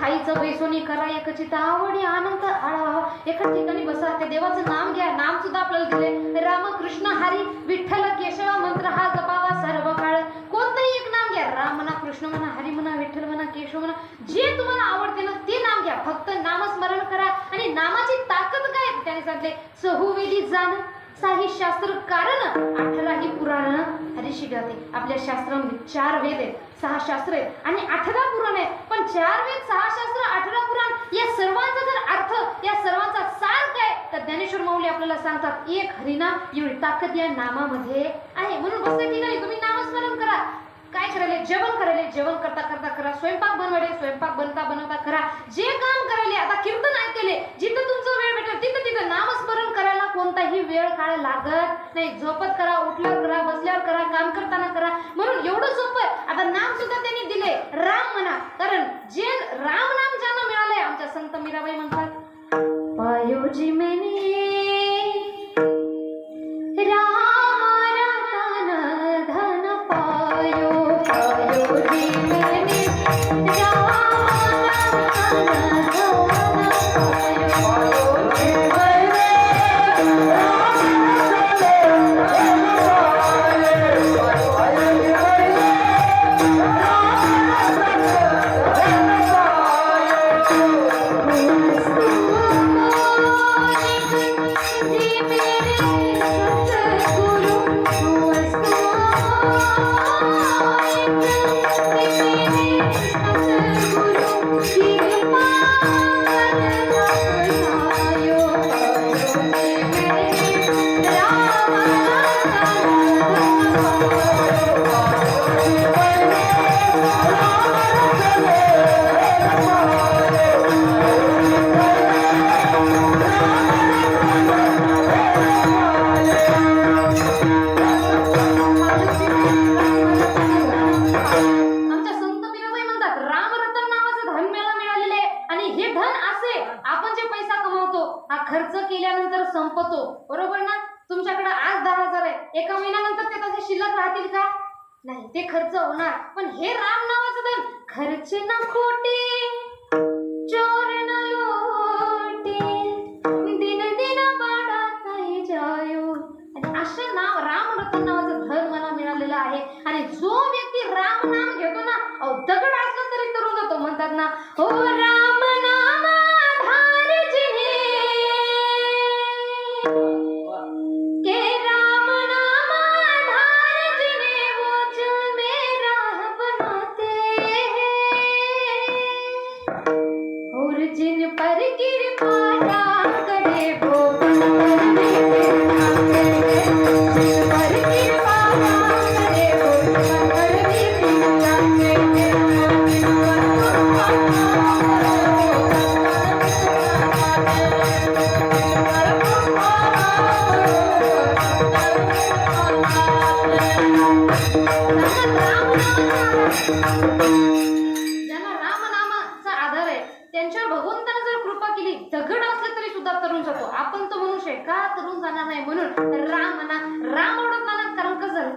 थाईचं वैसोनी करा एकचित आवडी आनंद आळावा एका ठिकाणी बसा ते देवाचं नाम घ्या. नाम सुद्धा आपल्याला दिले राम कृष्ण हरी विठ्ठल केशव मंत्र हा जपावा सर्व काळ कोणतंही एक नाम घ्या. राम म्हणा कृष्ण म्हणा हरी म्हणा विठ्ठल म्हणा केशव म्हणा. जे तुम्हाला आवडते ना ते नाम घ्या. फक्त नामस्मरण करा. आणि नामाची ताकद काय? त्याने सांगितले चहुवेदी जाण. साही शास्त्र कारण अठरा ही पुराण हरी गाते आपल्या शास्त्रामध्ये चार वेद आहेत सहा शास्त्र आहेत आणि अठरा पुराण आहेत पण चार वेद सहा शास्त्र अठरा पुराण या सर्वांचा जर अर्थ या सर्वांचा सार काय? तर ज्ञानेश्वर माऊली आपल्याला सांगतात एक हरिनाम एवढी ताकद या नामामध्ये आहे. म्हणून बसल्या ठिकाणी तुम्ही नामस्मरण करा. काय करायले? जेवण करायले. जेवण करता करता करा. स्वयंपाक बनवायले. स्वयंपाक बनता बनवता करा. जे काम करायले आता कीर्तन ऐकले. जिथं तुमचं वेळ भेटेल तिथं तिथं नामस्मरण करायला कोणताही वेळ काळ लागत नाही. झोपत करा उठल्यावर करा बसल्यावर करा काम करताना करा. म्हणून एवढं सोपं आहे. आता नाम सुद्धा त्यांनी दिले राम म्हणा. कारण जे राम नाम ज्यांना मिळालंय आमच्या संत मीराबाई म्हणतात पायोजी मेनी आमच्या खर्च केल्यानंतर संपतो. बरोबर ना? तुमच्याकडे आज दहा हजार आहे. एका महिन्यानंतर ते तसे शिल्लक राहतील का? नाही ते खर्च होणार. पण हे राम नावाचं धन खर्च ना खोटे. त्यांच्यावर जर कृपा केली दगड असले तरी सुद्धा तरुण जातो आपण तो मनुष्य का? तरुण जाणार नाही म्हणून राम म्हणा राम आवडत नाही कारण कसं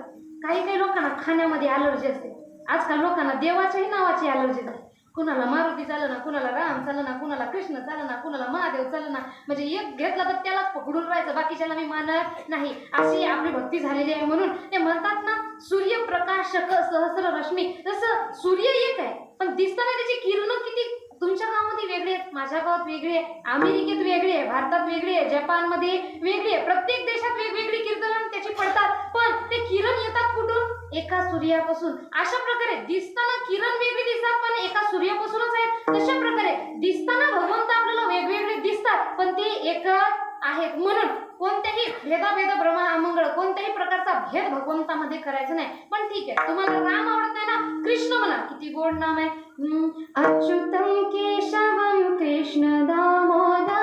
काही काही लोकांना खाण्यामध्ये अलर्जी असते. आजकाल लोकांना देवाच्याही नावाची अलर्जी असते कुणाला मारुती चाललं ना कुणाला राम चाललं ना कुणाला कृष्ण चालना ना कुणाला महादेव चालना ना म्हणजे एक घेतला तर त्यालाच पकडून राहायचं बाकीच्याला मी मानत नाही. अशी आपली भक्ती झालेली आहे म्हणून ते म्हणतात ना सूर्यप्रकाशक सहस्र रश्मी. जसं सूर्य एक आहे पण दिसताना त्याची किरण किती तुमच्या गावामध्ये वेगळी आहेत माझ्या गावात वेगळी आहे अमेरिकेत वेगळी आहे भारतात वेगळी आहे जपानमध्ये वेगळी आहे. प्रत्येक देशात वेगवेगळी कीर्तन त्याची पडतात. पण ते किरण येतात कुठून? एका सूर्यापासून. अशा प्रकारे दिसताना किरण वेगळी दिसतात पण एका सूर्यापासूनच आहेत. तशा प्रकारे दिसताना भगवंत आपल्याला वेगवेगळे दिसतात पण ते एक आहेत. म्हणून कोणत्याही भेदाभेद भ्रम अमंगळ कोणत्याही प्रकारचा भेद भगवंतामध्ये करायचा नाही. पण ठीक आहे तुम्हाला राम आवडत नाही ना? कृष्ण म्हणा. किती गोड नाम आहे. हम्म. अच्युतम केशवम कृष्ण दामोदर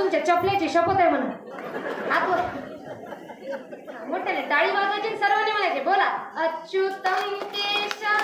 तुमच्या चपल्याची शपथ आहे म्हणा हात वर. मोठ्याने टाळी वाजवायची सर्वांनी म्हणायचे बोला. अच्युतम केशव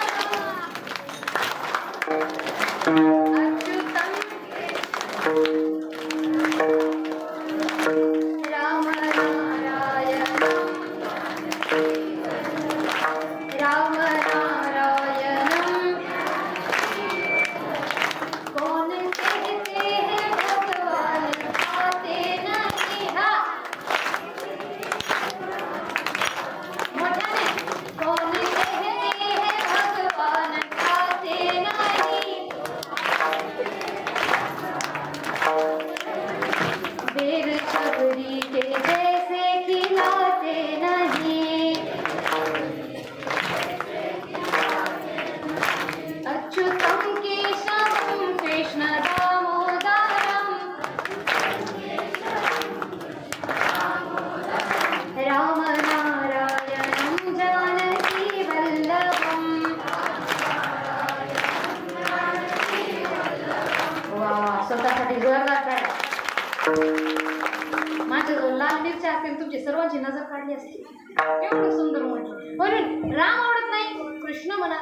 स्वतःसाठी जोरदार काढा. माझ्याजवळ लाल मिरच्या असतील तुमची सर्वांची नजर काढली असेल एवढं सुंदर म्हटलं. म्हणून राम आवडत नाही. कृष्ण म्हणा.